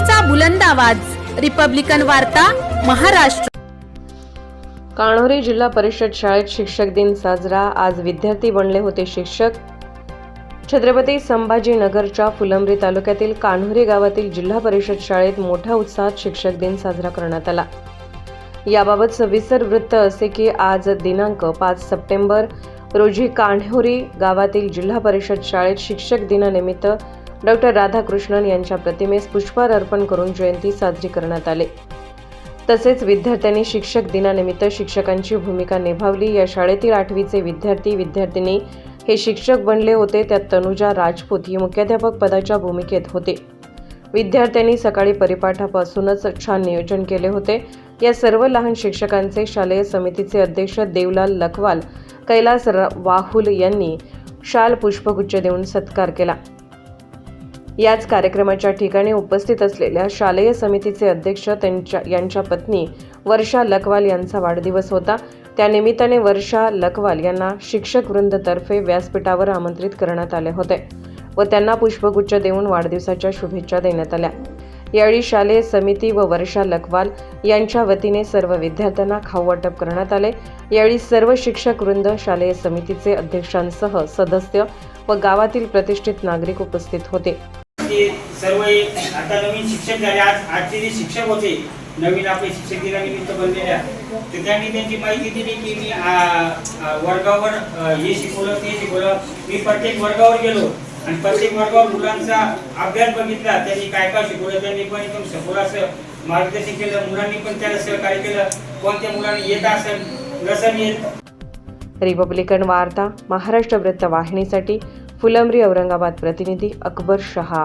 लोकशाहीचा बुलंद आवाज. रिपब्लिकन वार्ता महाराष्ट्र. कान्होरी जिल्हा परिषद शाळेत शिक्षक दिन साजरा. आज विद्यार्थी बनले होते शिक्षक. छत्रपती संभाजीनगरच्या फुलंब्री तालुक्यातील कान्होरी गावातील जिल्हा परिषद शाळेत मोठ्या उत्साहात शिक्षक दिन साजरा करण्यात आला. याबाबत सविस्तर वृत्त असे की आज दिनांक पाच सप्टेंबर रोजी कान्होरी गावातील जिल्हा परिषद शाळेत शिक्षक दिनानिमित्त डॉक्टर राधाकृष्णन यांच्या प्रतिमेस पुष्पहार अर्पण करून जयंती साजरी करण्यात आली. तसेच विद्यार्थ्यांनी शिक्षक दिनानिमित्त शिक्षकांची भूमिका निभावली. या शाळेतील आठवीचे विद्यार्थी विद्यार्थिनी हे शिक्षक बनले होते. त्यात तनुजा राजपूत ही मुख्याध्यापक पदाच्या भूमिकेत होते. विद्यार्थ्यांनी सकाळी परिपाठापासूनच छान नियोजन केले होते. या सर्व लहान शिक्षकांचे शालेय समितीचे अध्यक्ष देवलाल लखवाल कैलास वाहुल यांनी शाल पुष्पगुच्छ देऊन सत्कार केला. याच कार्यक्रमाच्या ठिकाणी उपस्थित असलेल्या शालेय समितीचे अध्यक्ष त्यांच्या यांच्या पत्नी वर्षा लकवाल यांचा वाढदिवस होता. त्यानिमित्ताने वर्षा लकवाल यांना शिक्षक वृंदतर्फे व्यासपीठावर आमंत्रित करण्यात आले होते व त्यांना पुष्पगुच्छ देऊन वाढदिवसाच्या शुभेच्छा देण्यात आल्या. यावेळी शालेय समिती व वर्षा लकवाल यांच्या वतीने सर्व विद्यार्थ्यांना खाऊ वाटप करण्यात आले. यावेळी सर्व शिक्षक वृंद शालेय समितीचे अध्यक्षांसह सदस्य व गावातील प्रतिष्ठित नागरिक उपस्थित होते. ते सर्व आता नवीन शिक्षक झाले आज आजचे जे शिक्षक होते नवीन आपले शिक्षक दिनानिमित्त बनलेल्या तर त्यांनी त्यांची माहिती दिली की मी वर्गावर हे शिकवलं ते शिकवलं. मी प्रत्येक वर्गावर गेलो आणि प्रत्येक वर्गावर मुलांचा अभ्यास बघितला. त्यांनी काय काय शिकवलं त्यांनी पण एकदम सखोल असं मार्गदर्शन केलं. मुलांनी पण त्याला सहकार्य केलं. कोणत्या मुलांनी येत असेल नसेल येत. रिपब्लिकन वार्ता महाराष्ट्र वृत्तवाहिनीसाठी फुलंब्री औरंगाबाद प्रतिनिधी अकबर शहा.